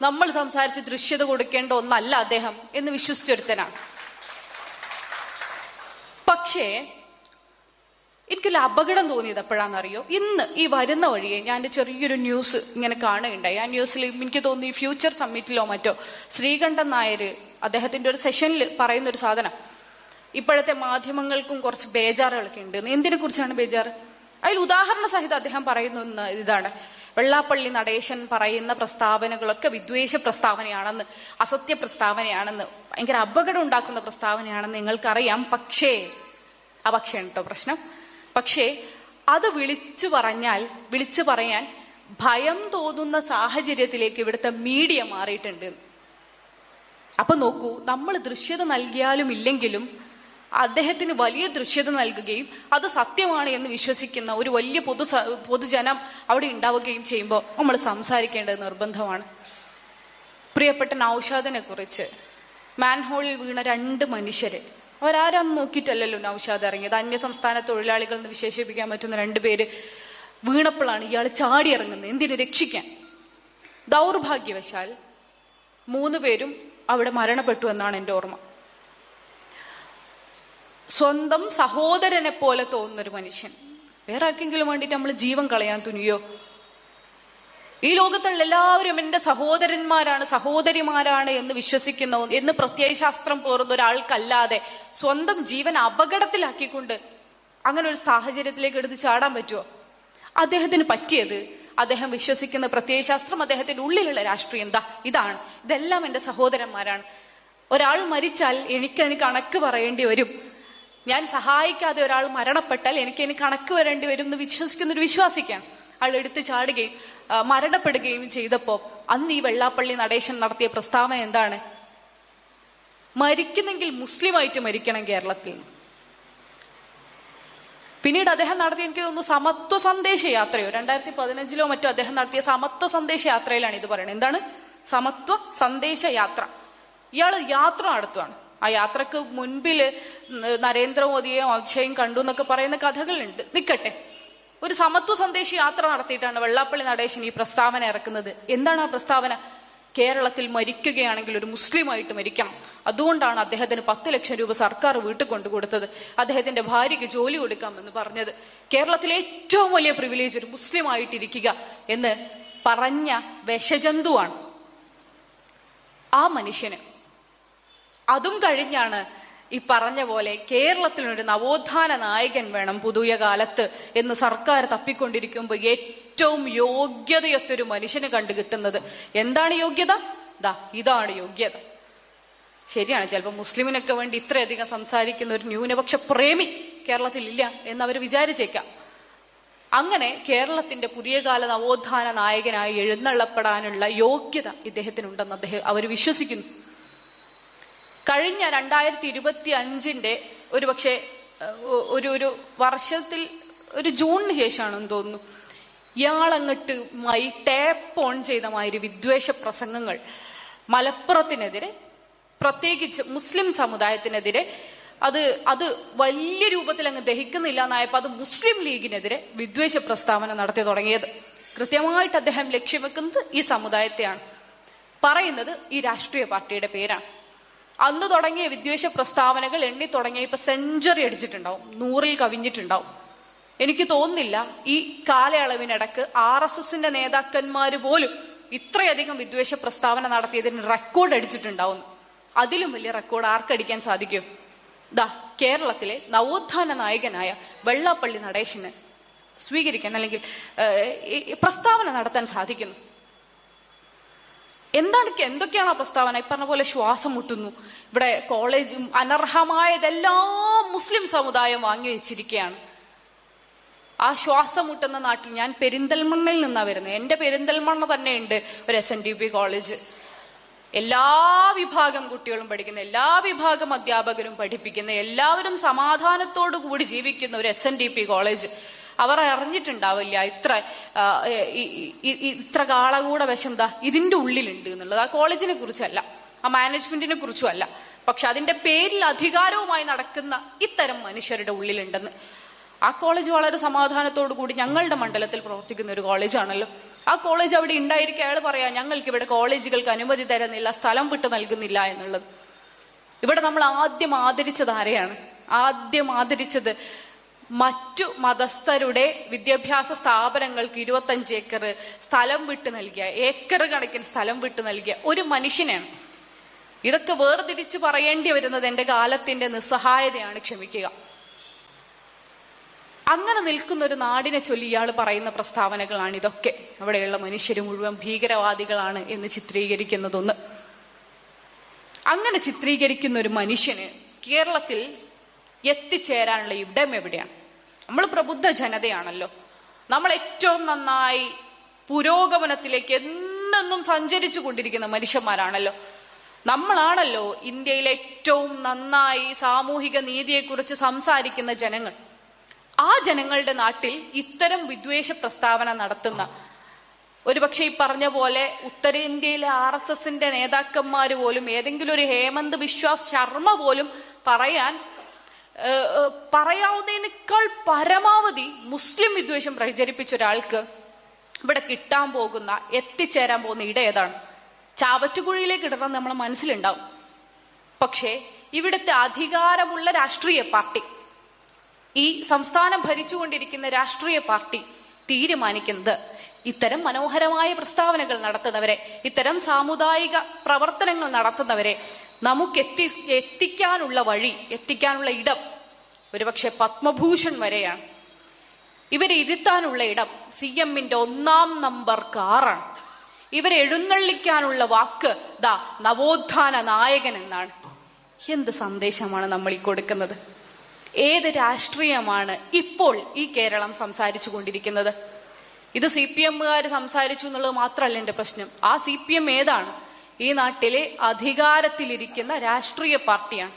നമ്മൾ സംസാരിച്ച് ദൃശ്യത കൊടുക്കേണ്ട ഒന്നല്ല അദ്ദേഹം എന്ന് വിശ്വസിച്ചൊരുത്തനാണ്. പക്ഷേ എനിക്കൊരു അപകടം തോന്നിയത് എപ്പോഴാണെന്നറിയോ ഇന്ന് ഈ വരുന്ന വഴിയെ ഞാൻ ചെറിയൊരു ന്യൂസ് ഇങ്ങനെ കാണുകയുണ്ടായി. ആ ന്യൂസിൽ എനിക്ക് തോന്നി ഫ്യൂച്ചർ സമ്മിറ്റിലോ മറ്റോ ശ്രീകണ്ഠൻ നായർ അദ്ദേഹത്തിന്റെ ഒരു സെഷനിൽ പറയുന്ന ഒരു സാധനം. ഇപ്പോഴത്തെ മാധ്യമങ്ങൾക്കും കുറച്ച് ബേജാറുകളൊക്കെ ഉണ്ട്. എന്തിനെ കുറിച്ചാണ് ബേജാറ്? അതിൽ ഉദാഹരണ സഹിതം അദ്ദേഹം പറയുന്ന ഇതാണ്. വെള്ളാപ്പള്ളി നടേശൻ പറയുന്ന പ്രസ്താവനകളൊക്കെ വിദ്വേഷ പ്രസ്താവനയാണെന്ന് അസത്യ പ്രസ്താവനയാണെന്ന് ഭയങ്കര അപകടം ഉണ്ടാക്കുന്ന പ്രസ്താവനയാണെന്ന് നിങ്ങൾക്കറിയാം. പക്ഷേ ആ പക്ഷേ കേട്ടോ പ്രശ്നം? പക്ഷേ അത് വിളിച്ചു പറഞ്ഞാൽ വിളിച്ചു പറയാൻ ഭയം തോന്നുന്ന സാഹചര്യത്തിലേക്ക് ഇവിടുത്തെ മീഡിയ മാറിയിട്ടുണ്ട്. അപ്പൊ നോക്കൂ നമ്മൾ ദൃശ്യത നൽകിയാലും ഇല്ലെങ്കിലും അദ്ദേഹത്തിന് വലിയ ദൃശ്യത നൽകുകയും അത് സത്യമാണ് എന്ന് വിശ്വസിക്കുന്ന ഒരു വലിയ പൊതു പൊതുജനം അവിടെ ഉണ്ടാവുകയും ചെയ്യുമ്പോൾ നമ്മൾ സംസാരിക്കേണ്ടത് നിർബന്ധമാണ്. പ്രിയപ്പെട്ട നൌഷാദിനെ കുറിച്ച് മാൻഹോളിൽ വീണ രണ്ട് മനുഷ്യര്. അവരാരാന്ന് നോക്കിയിട്ടല്ലല്ലോ നൌഷാദ് ഇറങ്ങിയത്. അന്യ സംസ്ഥാന തൊഴിലാളികൾ എന്ന് വിശേഷിപ്പിക്കാൻ പറ്റുന്ന രണ്ടുപേര് വീണപ്പോഴാണ് ഇയാൾ ചാടി ഇറങ്ങുന്നത്. എന്തിനു രക്ഷിക്കാൻ? ദൗർഭാഗ്യവശാൽ മൂന്ന് പേരും അവിടെ മരണപ്പെട്ടു എന്നാണ് എന്റെ ഓർമ്മ. സ്വന്തം സഹോദരനെ പോലെ തോന്നുന്നൊരു മനുഷ്യൻ. വേറെ ആർക്കെങ്കിലും വേണ്ടിയിട്ട് നമ്മൾ ജീവൻ കളയാൻ തുനിയോ? ഈ ലോകത്തുള്ള എല്ലാവരും എന്റെ സഹോദരന്മാരാണ് സഹോദരിമാരാണ് എന്ന് വിശ്വസിക്കുന്ന എന്ന് പ്രത്യയശാസ്ത്രം പോറുന്ന ഒരാൾക്കല്ലാതെ സ്വന്തം ജീവൻ അപകടത്തിലാക്കിക്കൊണ്ട് അങ്ങനെ ഒരു സാഹചര്യത്തിലേക്ക് എടുത്ത് ചാടാൻ പറ്റുമോ അദ്ദേഹത്തിന് പറ്റിയത് അദ്ദേഹം വിശ്വസിക്കുന്ന പ്രത്യയശാസ്ത്രം അദ്ദേഹത്തിന്റെ ഉള്ളിലുള്ള രാഷ്ട്രീയം. എന്താ ഇതാണ്. ഇതെല്ലാം എന്റെ സഹോദരന്മാരാണ്. ഒരാൾ മരിച്ചാൽ എനിക്കതിന് കണക്ക് പറയേണ്ടി വരും. ഞാൻ സഹായിക്കാതെ ഒരാൾ മരണപ്പെട്ടാൽ എനിക്ക് അതിന് കണക്ക് വരേണ്ടി വരും എന്ന് വിശ്വസിക്കുന്ന ഒരു വിശ്വാസിക്കാണ്. ആൾ എടുത്തു ചാടുകയും മരണപ്പെടുകയും ചെയ്തപ്പോ അന്ന് ഈ വെള്ളാപ്പള്ളി നടേശൻ നടത്തിയ പ്രസ്താവന എന്താണ്? മരിക്കുന്നെങ്കിൽ മുസ്ലിമായിട്ട് മരിക്കണം കേരളത്തിൽ. പിന്നീട് അദ്ദേഹം നടത്തിയ എനിക്ക് തോന്നുന്നു സമത്വ സന്ദേശ യാത്രയോ രണ്ടായിരത്തി പതിനഞ്ചിലോ മറ്റോ അദ്ദേഹം നടത്തിയ സമത്വ സന്ദേശ യാത്രയിലാണ് ഇത് പറയുന്നത്. എന്താണ്? സമത്വ സന്ദേശ യാത്ര. ഇയാൾ യാത്ര നടത്തുവാണ്. ആ യാത്രയ്ക്ക് മുൻപിൽ നരേന്ദ്രമോദിയെയും അമിത്ഷയും കണ്ടു എന്നൊക്കെ പറയുന്ന കഥകളുണ്ട്. നിക്കട്ടെ ഒരു സമത്വ സന്ദേശ യാത്ര നടത്തിയിട്ടാണ് വെള്ളാപ്പള്ളി നടേശൻ ഈ പ്രസ്താവന ഇറക്കുന്നത്. എന്താണ് ആ പ്രസ്താവന? കേരളത്തിൽ മരിക്കുകയാണെങ്കിൽ ഒരു മുസ്ലിമായിട്ട് മരിക്കണം അതുകൊണ്ടാണ് അദ്ദേഹത്തിന് പത്ത് ലക്ഷം രൂപ സർക്കാർ വീട്ടിൽ കൊണ്ടു കൊടുത്തത് അദ്ദേഹത്തിന്റെ ഭാര്യയ്ക്ക് ജോലി കൊടുക്കാമെന്ന് പറഞ്ഞത്. കേരളത്തിലെ ഏറ്റവും വലിയ പ്രിവിലേജ് ഒരു മുസ്ലിം ആയിട്ടിരിക്കുക എന്ന് പറഞ്ഞ വിഷജന്തുവാണ് ആ മനുഷ്യന്. അതും കഴിഞ്ഞാണ് ഈ പറഞ്ഞ പോലെ കേരളത്തിനൊരു നവോത്ഥാന നായകൻ വേണം പുതിയ കാലത്ത് എന്ന് സർക്കാർ തപ്പിക്കൊണ്ടിരിക്കുമ്പോൾ ഏറ്റവും യോഗ്യതയൊത്തൊരു മനുഷ്യന് കണ്ടു കിട്ടുന്നത്. എന്താണ് യോഗ്യത? ദാ ഇതാണ് യോഗ്യത. ശരിയാണ് ചിലപ്പോൾ മുസ്ലിമിനൊക്കെ വേണ്ടി ഇത്രയധികം സംസാരിക്കുന്ന ഒരു ന്യൂനപക്ഷ പ്രേമി കേരളത്തിൽ ഇല്ല എന്ന് അവർ വിചാരിച്ചേക്കാം. അങ്ങനെ കേരളത്തിന്റെ പുതിയ കാല നവോത്ഥാന നായകനായി എഴുന്നള്ളപ്പെടാനുള്ള യോഗ്യത ഇദ്ദേഹത്തിനുണ്ടെന്ന് അദ്ദേഹം അവർ വിശ്വസിക്കുന്നു. കഴിഞ്ഞ രണ്ടായിരത്തി ഇരുപത്തി അഞ്ചിന്റെ ഒരു പക്ഷേ ഒരു ഒരു വർഷത്തിൽ ഒരു ജൂണിന് ശേഷമാണെന്ന് തോന്നുന്നു. ഇയാളങ്ങട്ട് മൈ ടേപ്പ് ഓൺ ചെയ്ത മാതിരി വിദ്വേഷ പ്രസംഗങ്ങൾ മലപ്പുറത്തിനെതിരെ പ്രത്യേകിച്ച് മുസ്ലിം സമുദായത്തിനെതിരെ അത് അത് വലിയ രൂപത്തിൽ അങ്ങ് ദഹിക്കുന്നില്ല എന്നായപ്പോൾ അത് മുസ്ലിം ലീഗിനെതിരെ വിദ്വേഷ പ്രസ്താവന നടത്തി തുടങ്ങിയത്. കൃത്യമായിട്ട് അദ്ദേഹം ലക്ഷ്യം വെക്കുന്നത് ഈ സമുദായത്തെയാണ്. പറയുന്നത് ഈ രാഷ്ട്രീയ പാർട്ടിയുടെ പേരാണ്. അന്ന് തുടങ്ങിയ വിദ്വേഷ പ്രസ്താവനകൾ എണ്ണി തുടങ്ങിയ ഇപ്പൊ സെഞ്ചുറി അടിച്ചിട്ടുണ്ടാവും. നൂറിൽ കവിഞ്ഞിട്ടുണ്ടാവും. എനിക്ക് തോന്നുന്നില്ല ഈ കാലയളവിനിടക്ക് ആർ എസ് എസിന്റെ നേതാക്കന്മാര് പോലും ഇത്രയധികം വിദ്വേഷ പ്രസ്താവന നടത്തിയതിന് റെക്കോർഡ് അടിച്ചിട്ടുണ്ടാവും. അതിലും വലിയ റെക്കോർഡ് ആർക്കടിക്കാൻ സാധിക്കും? ദാ കേരളത്തിലെ നവോത്ഥാന നായകനായ വെള്ളാപ്പള്ളി നടേശന് സ്വീകരിക്കാൻ അല്ലെങ്കിൽ പ്രസ്താവന നടത്താൻ സാധിക്കുന്നു. എന്താണ് എന്തൊക്കെയാണ് ആ പ്രസ്താവന? ഈ പറഞ്ഞ പോലെ ശ്വാസം മുട്ടുന്നു. ഇവിടെ കോളേജും അനർഹമായതെല്ലാം മുസ്ലിം സമുദായം വാങ്ങി വെച്ചിരിക്കുകയാണ് ആ ശ്വാസം മുട്ടുന്ന നാട്ടിൽ ഞാൻ പെരിന്തൽമണ്ണയിൽ നിന്നാണ് വരുന്നത്. എന്റെ പെരിന്തൽമണ്ണ തന്നെ ഉണ്ട് ഒരു S N D P college. എല്ലാ വിഭാഗം കുട്ടികളും പഠിക്കുന്ന എല്ലാ വിഭാഗം അധ്യാപകരും പഠിപ്പിക്കുന്ന എല്ലാവരും സമാധാനത്തോടു കൂടി ജീവിക്കുന്ന ഒരു S N D P college. അവർ അറിഞ്ഞിട്ടുണ്ടാവില്ല ഇത്ര ഇത്ര കാളകൂട വശം ദാ ഇതിന്റെ ഉള്ളിലുണ്ട് എന്നുള്ളത്. ആ കോളേജിനെ കുറിച്ചല്ല ആ മാനേജ്മെന്റിനെ കുറിച്ചും അല്ല. പക്ഷെ അതിന്റെ പേരിൽ അധികാരവുമായി നടക്കുന്ന ഇത്തരം മനുഷ്യരുടെ ഉള്ളിലുണ്ടെന്ന്. ആ കോളേജ് വളരെ സമാധാനത്തോടു കൂടി ഞങ്ങളുടെ മണ്ഡലത്തിൽ പ്രവർത്തിക്കുന്ന ഒരു കോളേജാണല്ലോ. ആ കോളേജ് അവിടെ ഉണ്ടായിരിക്കും അയാൾ പറയാം ഞങ്ങൾക്ക് ഇവിടെ കോളേജുകൾക്ക് അനുമതി തരുന്നില്ല സ്ഥലം വിട്ടു നൽകുന്നില്ല എന്നുള്ളത്. ഇവിടെ നമ്മൾ ആദ്യം ആദരിച്ചത് ആരെയാണ്? ആദ്യം ആദരിച്ചത് മറ്റു മതസ്ഥരുടെ വിദ്യാഭ്യാസ സ്ഥാപനങ്ങൾക്ക് ഇരുപത്തഞ്ച് ഏക്കർ സ്ഥലം വിട്ടു നൽകിയ ഏക്കർ കണക്കിന് സ്ഥലം വിട്ടു നൽകിയ ഒരു മനുഷ്യനാണ്. ഇതൊക്കെ വേർതിരിച്ച് പറയേണ്ടി വരുന്നത് എന്റെ കാലത്തിന്റെ നിസ്സഹായതയാണ് ക്ഷമിക്കുക. അങ്ങനെ നിൽക്കുന്ന ഒരു നാടിനെ ചൊല്ലി ഇയാൾ പറയുന്ന പ്രസ്താവനകളാണ് ഇതൊക്കെ. അവിടെയുള്ള മനുഷ്യർ മുഴുവൻ ഭീകരവാദികളാണ് എന്ന് ചിത്രീകരിക്കുന്നതൊന്ന്. അങ്ങനെ ചിത്രീകരിക്കുന്ന ഒരു മനുഷ്യന് കേരളത്തിൽ എത്തിച്ചേരാനുള്ള ഇടം എവിടെയാണ്? നമ്മൾ പ്രബുദ്ധ ജനതയാണല്ലോ. നമ്മൾ ഏറ്റവും നന്നായി പുരോഗമനത്തിലേക്ക് എന്നെന്നും സഞ്ചരിച്ചു കൊണ്ടിരിക്കുന്ന മനുഷ്യന്മാരാണല്ലോ. നമ്മളാണല്ലോ ഇന്ത്യയിലെ ഏറ്റവും നന്നായി സാമൂഹിക നീതിയെക്കുറിച്ച് സംസാരിക്കുന്ന ജനങ്ങൾ. ആ ജനങ്ങളുടെ നാട്ടിൽ ഇത്തരം വിദ്വേഷ പ്രസ്താവന നടത്തുന്ന ഒരുപക്ഷെ ഈ പറഞ്ഞ പോലെ ഉത്തരേന്ത്യയിലെ ആർ എസ് എസിന്റെ നേതാക്കന്മാർ പോലും ഏതെങ്കിലും ഒരു ഹേമന്ത് ബിശ്വാസ് ശർമ്മ പോലും പറയാൻ പറയാവുന്നതിനേക്കാൾ പരമാവധി മുസ്ലിം വിദ്വേഷം പ്രചരിപ്പിച്ച ഒരാൾക്ക് ഇവിടെ കിട്ടാൻ പോകുന്ന എത്തിച്ചേരാൻ പോകുന്ന ഇട ഏതാണ്? ചാവറ്റുകുഴിയിലേക്ക് ഇടണം നമ്മളെ മനസ്സിലുണ്ടാവും. പക്ഷേ ഇവിടുത്തെ അധികാരമുള്ള രാഷ്ട്രീയ പാർട്ടി ഈ സംസ്ഥാനം ഭരിച്ചുകൊണ്ടിരിക്കുന്ന രാഷ്ട്രീയ പാർട്ടി തീരുമാനിക്കുന്നത് ഇത്തരം മനോഹരമായ പ്രസ്താവനകൾ നടത്തുന്നവരെ ഇത്തരം സാമുദായിക പ്രവർത്തനങ്ങൾ നടത്തുന്നവരെ നമുക്ക് എത്തി എത്തിക്കാനുള്ള വഴി എത്തിക്കാനുള്ള ഇടം ഒരുപക്ഷെ പത്മഭൂഷൺ വരെയാണ്. ഇവരെ ഇരുത്താനുള്ള ഇടം സി എമ്മിന്റെ ഒന്നാം നമ്പർ കാറാണ്. ഇവരെ എഴുന്നള്ളിക്കാനുള്ള വാക്ക് ദാ നവോത്ഥാന നായകൻ എന്നാണ്. എന്ത് സന്ദേശമാണ് നമ്മൾ ഈ കൊടുക്കുന്നത്? ഏത് രാഷ്ട്രീയമാണ് ഇപ്പോൾ ഈ കേരളം സംസാരിച്ചു കൊണ്ടിരിക്കുന്നത് ഇത് സി പി എമ്മുകാർ സംസാരിച്ചു എന്നുള്ളത് മാത്രമല്ല എന്റെ പ്രശ്നം. ആ സി പി എം ഏതാണ്? ഈ നാട്ടിലെ അധികാരത്തിലിരിക്കുന്ന രാഷ്ട്രീയ പാർട്ടിയാണ്.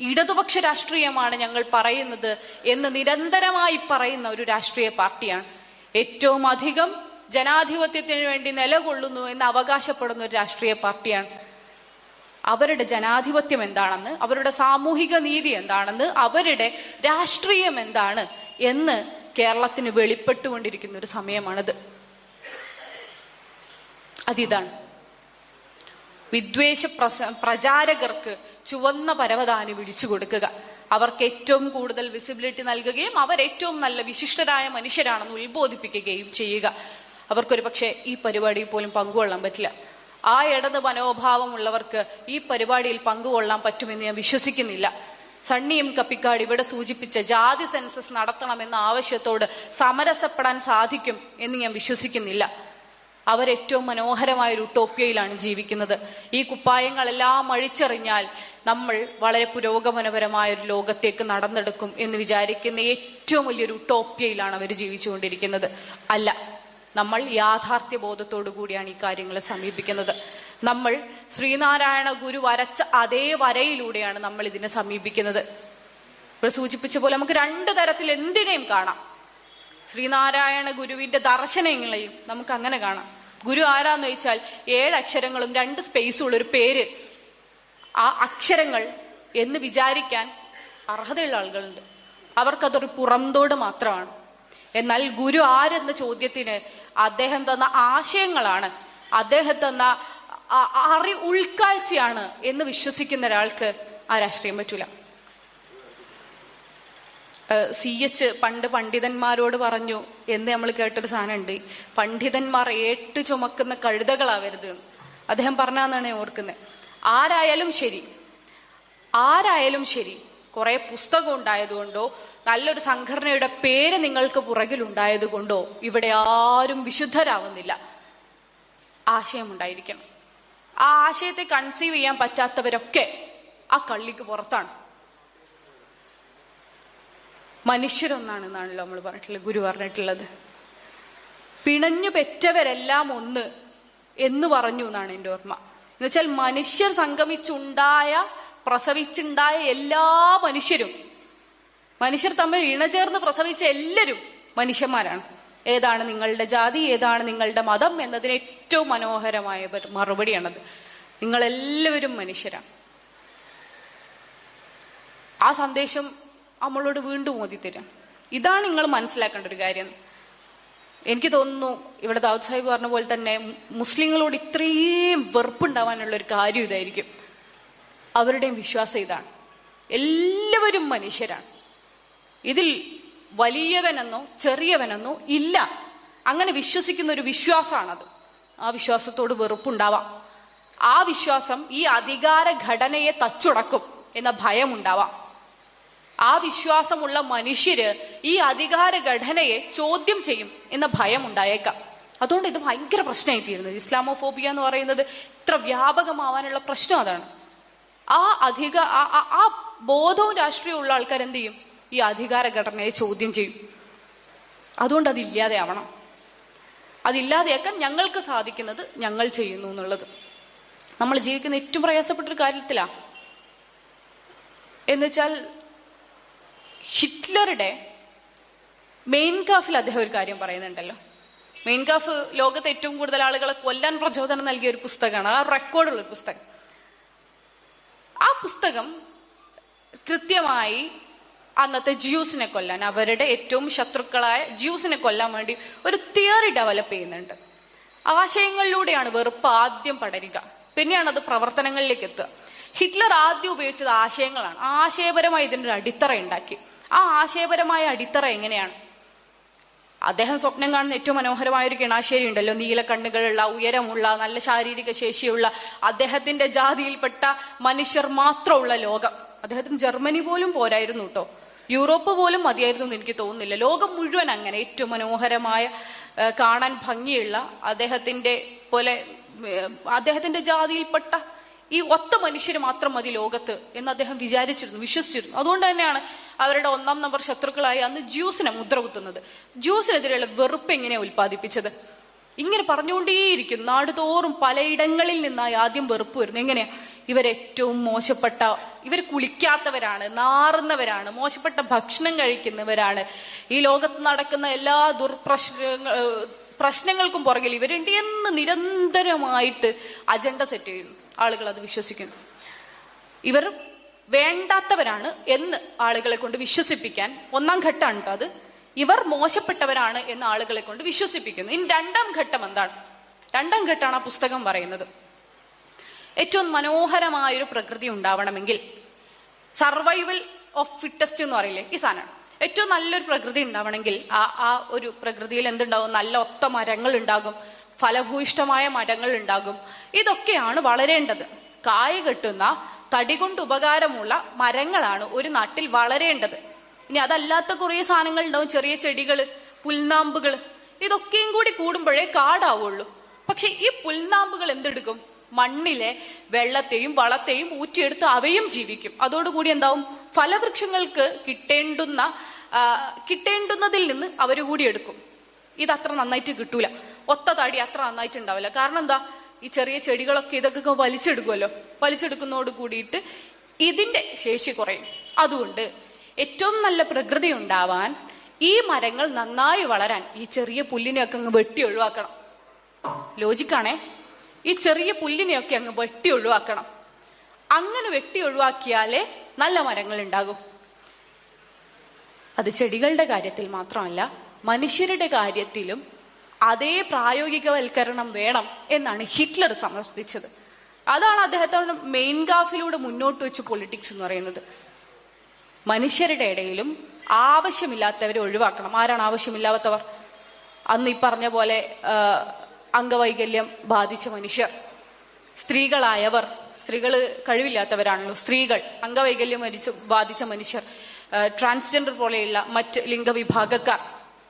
ഇടതുപക്ഷ രാഷ്ട്രീയമാണ് ഞങ്ങൾ പറയുന്നത് എന്ന് നിരന്തരമായി പറയുന്ന ഒരു രാഷ്ട്രീയ പാർട്ടിയാണ്. ഏറ്റവും അധികം ജനാധിപത്യത്തിന് വേണ്ടി നിലകൊള്ളുന്നു എന്ന് അവകാശപ്പെടുന്ന ഒരു രാഷ്ട്രീയ പാർട്ടിയാണ്. അവരുടെ ജനാധിപത്യം എന്താണെന്ന് അവരുടെ സാമൂഹിക നീതി എന്താണെന്ന് അവരുടെ രാഷ്ട്രീയം എന്താണ് എന്ന് കേരളത്തിന് വെളിപ്പെട്ടുകൊണ്ടിരിക്കുന്ന ഒരു സമയമാണിത്. അതിതാണ്. വിദ്വേഷ പ്രചാരകർക്ക് ചുവന്ന പരവതാനി വിളിച്ചു കൊടുക്കുക. അവർക്ക് ഏറ്റവും കൂടുതൽ വിസിബിലിറ്റി നൽകുകയും അവർ ഏറ്റവും നല്ല വിശിഷ്ടരായ മനുഷ്യരാണെന്ന് ഉത്ബോധിപ്പിക്കുകയും ചെയ്യുക. അവർക്കൊരു പക്ഷേ ഈ പരിപാടിയിൽ പോലും പങ്കുകൊള്ളാൻ പറ്റില്ല. ആ ഇടത് മനോഭാവമുള്ളവർക്ക് ഈ പരിപാടിയിൽ പങ്കുകൊള്ളാൻ പറ്റുമെന്ന് ഞാൻ വിശ്വസിക്കുന്നില്ല. സണ്ണിയും കപ്പിക്കാട് ഇവിടെ സൂചിപ്പിച്ച ജാതി സെൻസസ് നടത്തണമെന്ന ആവശ്യത്തോട് സമരസപ്പെടാൻ സാധിക്കും എന്ന് ഞാൻ വിശ്വസിക്കുന്നില്ല. അവരേറ്റവും മനോഹരമായ ഒരു ഉട്ടോപ്യയിലാണ് ജീവിക്കുന്നത്. ഈ കുപ്പായങ്ങളെല്ലാം അഴിച്ചെറിഞ്ഞാൽ നമ്മൾ വളരെ പുരോഗമനപരമായ ഒരു ലോകത്തേക്ക് നടന്നെടുക്കും എന്ന് വിചാരിക്കുന്ന ഏറ്റവും വലിയൊരു ഉട്ടോപ്യയിലാണ് അവർ ജീവിച്ചുകൊണ്ടിരിക്കുന്നത്. അല്ല നമ്മൾ യാഥാർത്ഥ്യ ബോധത്തോടു കൂടിയാണ് ഈ കാര്യങ്ങളെ സമീപിക്കുന്നത്. നമ്മൾ ശ്രീനാരായണ ഗുരു വരച്ച അതേ വരയിലൂടെയാണ് നമ്മൾ ഇതിനെ സമീപിക്കുന്നത്. ഇവിടെ സൂചിപ്പിച്ച പോലെ നമുക്ക് രണ്ട് തരത്തിൽ എന്തിനേയും കാണാം. ശ്രീനാരായണ ഗുരുവിന്റെ ദർശനങ്ങളെയും നമുക്ക് അങ്ങനെ കാണാം. ഗുരു ആരാന്ന് ചോദിച്ചാൽ ഏഴ് അക്ഷരങ്ങളും രണ്ട് സ്പേസും ഉള്ള ഒരു പേര്. ആ അക്ഷരങ്ങൾ എന്ന് വിചാരിക്കാൻ അർഹതയുള്ള ആളുകളുണ്ട്. അവർക്കതൊരു പുറംതോട് മാത്രമാണ്. എന്നാൽ ഗുരു ആരെന്ന ചോദ്യത്തിന് അദ്ദേഹം തന്ന ആശയങ്ങളാണ്. അദ്ദേഹം തന്ന അറി ഉൾക്കാഴ്ചയാണ് എന്ന് വിശ്വസിക്കുന്ന ഒരാൾക്ക് ആ രാഷ്ട്രീയം പറ്റൂല. സി എച്ച് പണ്ട് പണ്ഡിതന്മാരോട് പറഞ്ഞു എന്ന് നമ്മൾ കേട്ടൊരു സാധനമുണ്ട് പണ്ഡിതന്മാർ ഏട്ട് ചുമക്കുന്ന കഴുതകളാവരുത്. അദ്ദേഹം പറഞ്ഞാന്നാണ് ഓർക്കുന്നത് ആരായാലും ശരി ആരായാലും ശരി കുറെ പുസ്തകം ഉണ്ടായതുകൊണ്ടോ നല്ലൊരു സംഘടനയുടെ പേര് നിങ്ങൾക്ക് പുറകിൽ ഉണ്ടായതുകൊണ്ടോ ഇവിടെ ആരും വിശുദ്ധരാവുന്നില്ല. ആശയമുണ്ടായിരിക്കണം. ആ ആശയത്തെ കൺസീവ് ചെയ്യാൻ പറ്റാത്തവരൊക്കെ ആ കള്ളിക്ക് പുറത്താണ്. മനുഷ്യരൊന്നാണെന്നാണല്ലോ നമ്മൾ പറഞ്ഞിട്ടുള്ളത് ഗുരു പറഞ്ഞിട്ടുള്ളത്. പിണഞ്ഞു പെറ്റവരെല്ലാം ഒന്ന് എന്ന് പറഞ്ഞു എന്നാണ് എന്റെ ഓർമ്മ. എന്നുവെച്ചാൽ മനുഷ്യർ സംഗമിച്ചുണ്ടായ പ്രസവിച്ചുണ്ടായ എല്ലാ മനുഷ്യരും മനുഷ്യർ തമ്മിൽ ഇണചേർന്ന് പ്രസവിച്ച എല്ലാവരും മനുഷ്യന്മാരാണ്. ഏതാണ് നിങ്ങളുടെ ജാതി ഏതാണ് നിങ്ങളുടെ മതം എന്നതിന് ഏറ്റവും മനോഹരമായ മറുപടിയാണത്. നിങ്ങളെല്ലാവരും മനുഷ്യരാണ്. ആ സന്ദേശം നമ്മളോട് വീണ്ടും ഓതി തരും. ഇതാണ് നിങ്ങൾ മനസ്സിലാക്കേണ്ട ഒരു കാര്യം. എനിക്ക് തോന്നുന്നു ഇവിടെ ദാവൂദ് സാഹിബ് പറഞ്ഞ പോലെ തന്നെ മുസ്ലിങ്ങളോട് ഇത്രയും വെറുപ്പുണ്ടാവാനുള്ള ഒരു കാര്യം ഇതായിരിക്കും. അവരുടെയും വിശ്വാസം ഇതാണ്. എല്ലാവരും മനുഷ്യരാണ്. ഇതിൽ വലിയവനെന്നോ ചെറിയവനെന്നോ ഇല്ല. അങ്ങനെ വിശ്വസിക്കുന്ന ഒരു വിശ്വാസമാണത്. ആ വിശ്വാസത്തോട് വെറുപ്പുണ്ടാവാം. ആ വിശ്വാസം ഈ അധികാര ഘടനയെ തച്ചുടക്കും എന്ന ഭയമുണ്ടാവാം. ആ വിശ്വാസമുള്ള മനുഷ്യര് ഈ അധികാര ഘടനയെ ചോദ്യം ചെയ്യും എന്ന ഭയം ഉണ്ടായേക്കാം. അതുകൊണ്ട് ഇത് ഭയങ്കര പ്രശ്നമായി തീരുന്നത്. ഇസ്ലാമോഫോബിയ എന്ന് പറയുന്നത് ഇത്ര വ്യാപകമാവാനുള്ള പ്രശ്നം അതാണ്. ആ അധിക ആ- ബോധവും രാഷ്ട്രീയവും ഉള്ള ആൾക്കാർ എന്ത് ചെയ്യും? ഈ അധികാര ഘടനയെ ചോദ്യം ചെയ്യും. അതുകൊണ്ട് അത് ഇല്ലാതെയാവണം. അതില്ലാതെയാക്കാൻ ഞങ്ങൾക്ക് സാധിക്കുന്നത് ഞങ്ങൾ ചെയ്യുന്നു എന്നുള്ളത്. നമ്മൾ ജീവിക്കുന്ന ഏറ്റവും പ്രയാസപ്പെട്ടൊരു കാര്യത്തിലാ. എന്നുവെച്ചാൽ ഹിറ്റ്ലറുടെ മെയിൻ കാഫിൽ അദ്ദേഹം ഒരു കാര്യം പറയുന്നുണ്ടല്ലോ. മെയിൻ കാഫ് ലോകത്തെ ഏറ്റവും കൂടുതൽ ആളുകളെ കൊല്ലാൻ പ്രചോദനം നൽകിയ ഒരു പുസ്തകമാണ്. ആ റെക്കോർഡുള്ള ഒരു പുസ്തകം. ആ പുസ്തകം കൃത്യമായി അന്നത്തെ ജ്യൂസിനെ കൊല്ലാൻ അവരുടെ ഏറ്റവും ശത്രുക്കളായ ജ്യൂസിനെ കൊല്ലാൻ വേണ്ടി ഒരു തിയറി ഡെവലപ്പ് ചെയ്യുന്നുണ്ട്. ആശയങ്ങളിലൂടെയാണ് വെറുപ്പ് ആദ്യം പടരുക. പിന്നെയാണ് അത് പ്രവർത്തനങ്ങളിലേക്ക് എത്തുക. ഹിറ്റ്ലർ ആദ്യം ഉപയോഗിച്ചത് ആശയങ്ങളാണ്. ആശയപരമായി ഇതിനൊരു അടിത്തറ ഉണ്ടാക്കി. ആ ആശയപരമായ അടിത്തറ എങ്ങനെയാണ്? അദ്ദേഹം സ്വപ്നം കാണുന്ന ഏറ്റവും മനോഹരമായ ഒരു കിണാശ്ശേരി ഉണ്ടല്ലോ. നീല കണ്ണുകളുള്ള ഉയരമുള്ള നല്ല ശാരീരിക ശേഷിയുള്ള അദ്ദേഹത്തിന്റെ ജാതിയിൽപ്പെട്ട മനുഷ്യർ മാത്രമുള്ള ലോകം. അദ്ദേഹത്തിന് ജർമ്മനി പോലും പോരായിരുന്നു കേട്ടോ. യൂറോപ്പ് പോലും മതിയായിരുന്നു എന്ന് എനിക്ക് തോന്നുന്നില്ല. ലോകം മുഴുവൻ അങ്ങനെ ഏറ്റവും മനോഹരമായ കാണാൻ ഭംഗിയുള്ള അദ്ദേഹത്തിന്റെ പോലെ അദ്ദേഹത്തിന്റെ ജാതിയിൽപ്പെട്ട ഈ ഒത്ത മനുഷ്യര് മാത്രം മതി ലോകത്ത് എന്ന് അദ്ദേഹം വിചാരിച്ചിരുന്നു വിശ്വസിച്ചിരുന്നു. അതുകൊണ്ട് തന്നെയാണ് അവരുടെ ഒന്നാം നമ്പർ ശത്രുക്കളായി അന്ന് ജ്യൂസിനെ മുദ്ര കുത്തുന്നത്. ജ്യൂസിനെതിരെയുള്ള വെറുപ്പ് എങ്ങനെ ഉൽപ്പാദിപ്പിച്ചത്? ഇങ്ങനെ പറഞ്ഞുകൊണ്ടേയിരിക്കും. നാടുതോറും പലയിടങ്ങളിൽ നിന്നായി ആദ്യം വെറുപ്പ് വരുന്നു എങ്ങനെയാ? ഇവരേറ്റവും മോശപ്പെട്ട ഇവർ കുളിക്കാത്തവരാണ് നാറുന്നവരാണ് മോശപ്പെട്ട ഭക്ഷണം കഴിക്കുന്നവരാണ്. ഈ ലോകത്ത് നടക്കുന്ന എല്ലാ ദുർപ്രശ്ന പ്രശ്നങ്ങൾക്കും പുറകിൽ ഇവരുണ്ട് എന്ന് നിരന്തരമായിട്ട് അജണ്ട സെറ്റ് ചെയ്യുന്നു. ആളുകൾ അത് വിശ്വസിക്കുന്നു. ഇവർ വേണ്ടാത്തവരാണ് എന്ന് ആളുകളെ കൊണ്ട് വിശ്വസിപ്പിക്കാൻ ഒന്നാം ഘട്ടമാണ് കേട്ടോ അത്. ഇവർ മോശപ്പെട്ടവരാണ് എന്ന് ആളുകളെ കൊണ്ട് വിശ്വസിപ്പിക്കുന്നു. ഇനി രണ്ടാം ഘട്ടം എന്താണ്? രണ്ടാം ഘട്ടമാണ് ആ പുസ്തകം പറയുന്നത്. ഏറ്റവും മനോഹരമായൊരു പ്രകൃതി ഉണ്ടാവണമെങ്കിൽ സർവൈവൽ ഓഫ് ഫിറ്റസ്റ്റ് എന്ന് പറയില്ലേ ഈ സാധനമാണ് ഏറ്റവും നല്ലൊരു പ്രകൃതി ഉണ്ടാവണമെങ്കിൽ ആ ആ ഒരു പ്രകൃതിയിൽ എന്തുണ്ടാവും? നല്ല ഒത്ത മരങ്ങൾ ഉണ്ടാകും. ഫലഭൂയിഷ്ടമായ മരങ്ങൾ ഉണ്ടാകും ഇതൊക്കെയാണ് വളരേണ്ടത്. കായ കെട്ടുന്ന തടി കൊണ്ട് ഉപകാരമുള്ള മരങ്ങളാണ് ഒരു നാട്ടിൽ വളരേണ്ടത്. ഇനി അതല്ലാത്ത കുറേ സാധനങ്ങൾ ഉണ്ടാവും ചെറിയ ചെടികൾ പുൽനാമ്പുകൾ ഇതൊക്കെയും കൂടി കൂടുമ്പോഴേ കാടാവുള്ളൂ. പക്ഷെ ഈ പുൽനാമ്പുകൾ എന്തെടുക്കും? മണ്ണിലെ വെള്ളത്തെയും വളത്തെയും ഊറ്റിയെടുത്ത് അവയും ജീവിക്കും. അതോടുകൂടി എന്താവും? ഫലവൃക്ഷങ്ങൾക്ക് കിട്ടേണ്ടുന്ന കിട്ടേണ്ടുന്നതിൽ നിന്ന് അവർ കൂടി എടുക്കും ഇത് അത്ര നന്നായിട്ട് കിട്ടൂല. ഒത്ത തടി അത്ര നന്നായിട്ടുണ്ടാവില്ല. കാരണം എന്താ? ഈ ചെറിയ ചെടികളൊക്കെ ഇതൊക്കെ വലിച്ചെടുക്കുമല്ലോ. വലിച്ചെടുക്കുന്നതോട് കൂടിയിട്ട് ഇതിന്റെ ശേഷി കുറയും. അതുകൊണ്ട് ഏറ്റവും നല്ല പ്രകൃതി ഉണ്ടാവാൻ ഈ മരങ്ങൾ നന്നായി വളരാൻ ഈ ചെറിയ പുല്ലിനെയൊക്കെ അങ്ങ് വെട്ടി ഒഴിവാക്കണം. ലോജിക്കാണേ? ഈ ചെറിയ പുല്ലിനെയൊക്കെ അങ്ങ് വെട്ടി ഒഴിവാക്കണം. അങ്ങനെ വെട്ടി ഒഴിവാക്കിയാലേ നല്ല മരങ്ങൾ ഉണ്ടാകും. അത് ചെടികളുടെ കാര്യത്തിൽ മാത്രമല്ല മനുഷ്യരുടെ കാര്യത്തിലും അതേ പ്രായോഗികവൽക്കരണം വേണം എന്നാണ് ഹിറ്റ്ലർ സമർത്ഥിച്ചത്. അതാണ് അദ്ദേഹത്തോട് മെയിൻ ഗാഫിലൂടെ മുന്നോട്ട് വെച്ച് പൊളിറ്റിക്സ് എന്ന് പറയുന്നത്. മനുഷ്യരുടെ ഇടയിലും ആവശ്യമില്ലാത്തവരെ ഒഴിവാക്കണം. ആരാണ് ആവശ്യമില്ലാത്തവർ? അന്ന് ഈ പറഞ്ഞ പോലെ അംഗവൈകല്യം ബാധിച്ച മനുഷ്യർ. സ്ത്രീകളായവർ. സ്ത്രീകൾ കഴിവില്ലാത്തവരാണല്ലോ സ്ത്രീകൾ. അംഗവൈകല്യം മരിച്ച് ബാധിച്ച മനുഷ്യർ. ട്രാൻസ്ജെൻഡർ പോലെയുള്ള മറ്റ് ലിംഗവിഭാഗക്കാർ.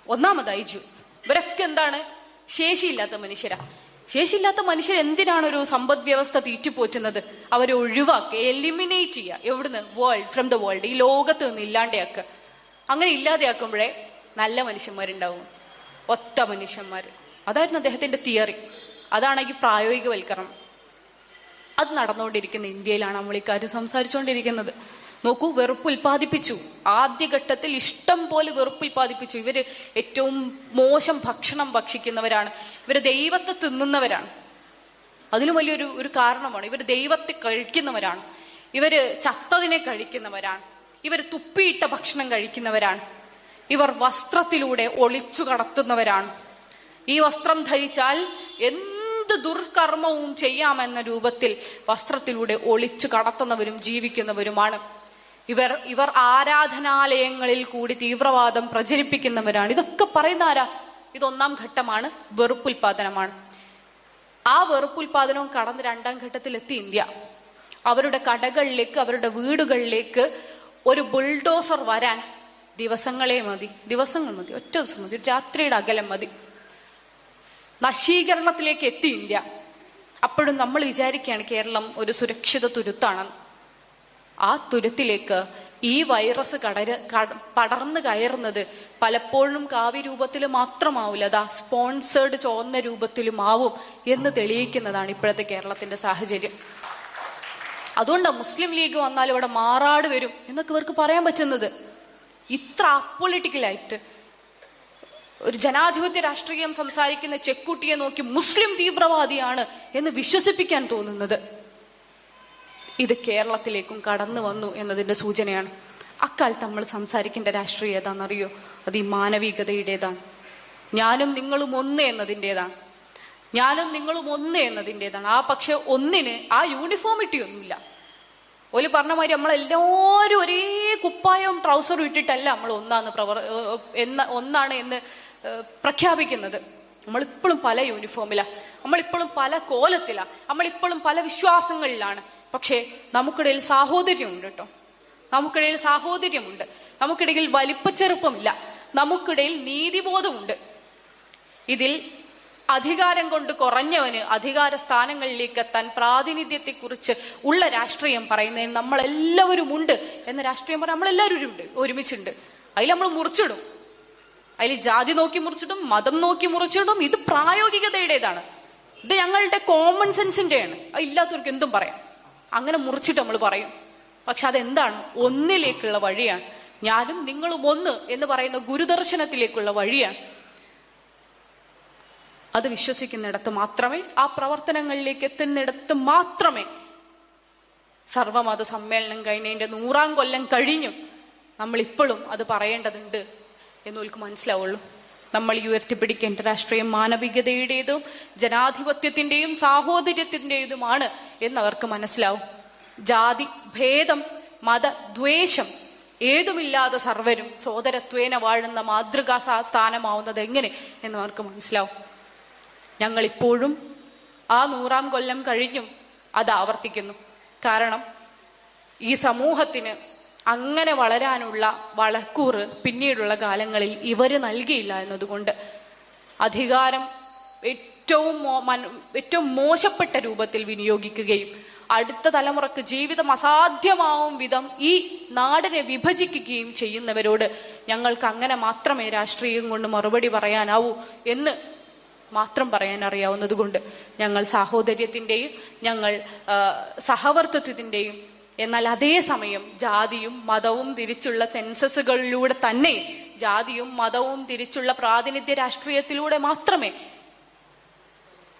ഒന്നാമതായി ജ്യൂസ് ഇവരൊക്കെ എന്താണ്? ശേഷിയില്ലാത്ത മനുഷ്യരാ. ശേഷിയില്ലാത്ത മനുഷ്യർ എന്തിനാണ് ഒരു സമ്പദ് വ്യവസ്ഥ തീറ്റിപ്പോറ്റുന്നത്? അവരെ ഒഴിവാക്കുക എലിമിനേറ്റ് ചെയ്യുക. എവിടുന്ന്? വേൾഡ് ഫ്രം ദ വേൾഡ് ഈ ലോകത്ത് നിന്ന് ഇല്ലാണ്ടെയാക്കുക അങ്ങനെ ഇല്ലാതെയാക്കുമ്പോഴേ നല്ല മനുഷ്യന്മാരുണ്ടാവും. ഒത്ത മനുഷ്യന്മാർ അതായിരുന്നു അദ്ദേഹത്തിന്റെ തിയറി അതാണെങ്കിൽ പ്രായോഗികവൽക്കരണം. അത് നടന്നുകൊണ്ടിരിക്കുന്ന ഇന്ത്യയിലാണ് നമ്മൾ ഇക്കാര്യം സംസാരിച്ചുകൊണ്ടിരിക്കുന്നത്. നോക്കൂ വെറുപ്പ് ഉൽപ്പാദിപ്പിച്ചു ആദ്യഘട്ടത്തിൽ ഇഷ്ടം പോലെ വെറുപ്പ് ഉൽപ്പാദിപ്പിച്ചു ഇവർ ഏറ്റവും മോശം ഭക്ഷണം ഭക്ഷിക്കുന്നവരാണ്. ഇവർ ദൈവത്തെ തിന്നുന്നവരാണ്. അതിലും വലിയൊരു ഒരു കാരണമാണ്. ഇവർ ദൈവത്തെ കഴിക്കുന്നവരാണ്. ഇവർ ചത്തതിനെ കഴിക്കുന്നവരാണ്. ഇവർ തുപ്പിയിട്ട ഭക്ഷണം കഴിക്കുന്നവരാണ്. ഇവർ വസ്ത്രത്തിലൂടെ ഒളിച്ചു കടത്തുന്നവരാണ്. ഈ വസ്ത്രം ധരിച്ചാൽ എന്ത് ദുർകർമ്മവും ചെയ്യാമെന്ന രൂപത്തിൽ വസ്ത്രത്തിലൂടെ ഒളിച്ചു കടത്തുന്നവരും ജീവിക്കുന്നവരുമാണ് ഇവർ ഇവർ ആരാധനാലയങ്ങളിൽ കൂടി തീവ്രവാദം പ്രചരിപ്പിക്കുന്നവരാണ്. ഇതൊക്കെ പറയുന്ന ആരാ ഇതൊന്നാം ഘട്ടമാണ് വെറുപ്പുൽപാദനമാണ്. ആ വെറുപ്പുൽപാദനവും കടന്ന് രണ്ടാം ഘട്ടത്തിലെത്തി ഇന്ത്യ. അവരുടെ കടകളിലേക്ക് അവരുടെ വീടുകളിലേക്ക് ഒരു ബുൾഡോസർ വരാൻ ദിവസങ്ങളെ മതി ദിവസങ്ങൾ മതി ഒറ്റ ദിവസം മതി രാത്രിയുടെ അകലം മതി. നശീകരണത്തിലേക്ക് എത്തി ഇന്ത്യ. അപ്പോഴും നമ്മൾ വിചാരിക്കുകയാണ് കേരളം ഒരു സുരക്ഷിത തുരുത്താണെന്ന്. ആ തുരത്തിലേക്ക് ഈ വൈറസ് കടര കട- പടർന്നു കയറുന്നത് പലപ്പോഴും കാവ്യ രൂപത്തിൽ മാത്രമാവില്ല. അതാ സ്പോൺസേഡ് ചോന്ന രൂപത്തിലും ആവും എന്ന് തെളിയിക്കുന്നതാണ് ഇപ്പോഴത്തെ കേരളത്തിന്റെ സാഹചര്യം. അതുകൊണ്ട് മുസ്ലിം ലീഗ് വന്നാൽ ഇവിടെ മാറാട് വരും എന്നൊക്കെ ഇവർക്ക് പറയാൻ പറ്റുന്നത്. ഇത്ര അപ്പൊളിറ്റിക്കലായിട്ട് ഒരു ജനാധിപത്യ രാഷ്ട്രീയം സംസാരിക്കുന്ന ചെക്കുട്ടിയെ നോക്കി മുസ്ലിം തീവ്രവാദിയാണ് എന്ന് വിശ്വസിപ്പിക്കാൻ തോന്നുന്നത്. ഇത് കേരളത്തിലേക്കും കടന്നു വന്നു എന്നതിന്റെ സൂചനയാണ്. അക്കാലത്ത് നമ്മൾ സംസാരിക്കേണ്ട രാഷ്ട്രീയം ഏതാണെന്നറിയോ? അത് ഈ മാനവികതയുടേതാണ്. ഞാനും നിങ്ങളും ഒന്ന് എന്നതിന്റെതാണ് ഞാനും നിങ്ങളും ഒന്ന് എന്നതിന്റെതാണ് ആ പക്ഷെ ഒന്നിന് ആ യൂണിഫോമിറ്റി ഒന്നുമില്ല. ഓൽ പറഞ്ഞ മാതിരി നമ്മളെല്ലാവരും ഒരേ കുപ്പായവും ട്രൗസറും ഇട്ടിട്ടല്ല നമ്മൾ ഒന്നാന്ന് പ്രവർ എന്ന ഒന്നാണ് എന്ന് പ്രഖ്യാപിക്കുന്നത്. നമ്മളിപ്പോഴും പല യൂണിഫോമിലാണ് നമ്മളിപ്പോഴും പല കോലത്തിലാണ് നമ്മളിപ്പോഴും പല വിശ്വാസങ്ങളിലാണ്. പക്ഷേ നമുക്കിടയിൽ സാഹോദര്യമുണ്ട് കേട്ടോ. നമുക്കിടയിൽ സാഹോദര്യമുണ്ട്. നമുക്കിടയിൽ വലിപ്പച്ചെറുപ്പമില്ല. നമുക്കിടയിൽ നീതിബോധമുണ്ട്. ഇതിൽ അധികാരം കൊണ്ട് കുറഞ്ഞവന് അധികാര സ്ഥാനങ്ങളിലേക്ക് എത്താൻ പ്രാതിനിധ്യത്തെക്കുറിച്ച് ഉള്ള രാഷ്ട്രീയം പറയുന്നതിന് നമ്മളെല്ലാവരും ഉണ്ട് എന്ന രാഷ്ട്രീയം പറയാൻ നമ്മളെല്ലാവരും ഉണ്ട് ഒരുമിച്ചുണ്ട്. അതിൽ നമ്മൾ മുറിച്ചിടും. അതിൽ ജാതി നോക്കി മുറിച്ചിടും മതം നോക്കി മുറിച്ചിടും. ഇത് പ്രായോഗികതയുടേതാണ്. ഇത് ഞങ്ങളുടെ കോമൺ സെൻസിന്റെയാണ് ഇല്ലാത്തവർക്ക് എന്തും പറയാം. അങ്ങനെ മുറിച്ചിട്ട് നമ്മൾ പറയും. പക്ഷെ അതെന്താണ്? ഒന്നിലേക്കുള്ള വഴിയാണ്. ഞാനും നിങ്ങളും ഒന്ന് എന്ന് പറയുന്ന ഗുരുദർശനത്തിലേക്കുള്ള വഴിയാണ്. അത് വിശ്വസിക്കുന്നിടത്ത് മാത്രമേ ആ പ്രവർത്തനങ്ങളിലേക്ക് എത്തുന്നിടത്ത് മാത്രമേ സർവമത സമ്മേളനം കഴിഞ്ഞതിന്റെ നൂറാം കൊല്ലം കഴിഞ്ഞും നമ്മൾ ഇപ്പോഴും അത് പറയേണ്ടതുണ്ട് എന്ന് ഓൽക്ക് മനസ്സിലാവുള്ളൂ. നമ്മൾ ഉയർത്തിപ്പിടിക്കേണ്ട രാഷ്ട്രീയം മാനവികതയുടേതും ജനാധിപത്യത്തിന്റെയും സാഹോദര്യത്തിന്റേതുമാണ് എന്നവർക്ക് മനസ്സിലാവും. ജാതി ഭേദം മതദ്വേഷം ഏതുമില്ലാതെ സർവരും സോദരത്വേന വാഴുന്ന മാതൃകാ സ്ഥാനമാവുന്നത് എങ്ങനെ എന്ന് അവർക്ക് മനസ്സിലാവും. ഞങ്ങളിപ്പോഴും ആ നൂറാം കൊല്ലം കഴിഞ്ഞും അത് ആവർത്തിക്കുന്നു. കാരണം ഈ സമൂഹത്തിന് അങ്ങനെ വളരാനുള്ള വളക്കൂറ് പിന്നീടുള്ള കാലങ്ങളിൽ ഇവർ നൽകിയില്ല എന്നതുകൊണ്ട് അധികാരം ഏറ്റവും ഏറ്റവും മോശപ്പെട്ട രൂപത്തിൽ വിനിയോഗിക്കുകയും അടുത്ത തലമുറയ്ക്ക് ജീവിതം അസാധ്യമാവും വിധം ഈ നാടിനെ വിഭജിക്കുകയും ചെയ്യുന്നവരോട് ഞങ്ങൾക്ക് അങ്ങനെ മാത്രമേ രാഷ്ട്രീയം കൊണ്ട് മറുപടി പറയാനാവൂ എന്ന് മാത്രം പറയാൻ അറിയാവുന്നതുകൊണ്ട് ഞങ്ങൾ സാഹോദര്യത്തിന്റെയും ഞങ്ങൾ ആ, സഹവർത്തിത്വത്തിന്റെയും എന്നാൽ അതേസമയം ജാതിയും മതവും തിരിച്ചുള്ള സെൻസസുകളിലൂടെ തന്നെ ജാതിയും മതവും തിരിച്ചുള്ള പ്രാതിനിധ്യ രാഷ്ട്രീയത്തിലൂടെ മാത്രമേ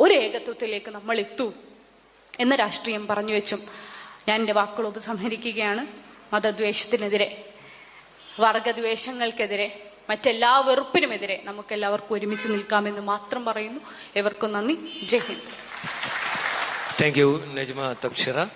ഒരു ഏകത്വത്തിലേക്ക് നമ്മൾ എത്തൂ എന്ന രാഷ്ട്രീയം പറഞ്ഞു വെച്ചും ഞാൻ എന്റെ വാക്കുകൾ ഉപസംഹരിക്കുകയാണ്. മതദ്വേഷത്തിനെതിരെ വർഗദ്വേഷങ്ങൾക്കെതിരെ മറ്റെല്ലാ വെറുപ്പിനുമെതിരെ നമുക്ക് എല്ലാവർക്കും ഒരുമിച്ച് നിൽക്കാമെന്ന് മാത്രം പറയുന്നു. എവർക്കും നന്ദി. Jai Hind. Thank you Najma Tabshira.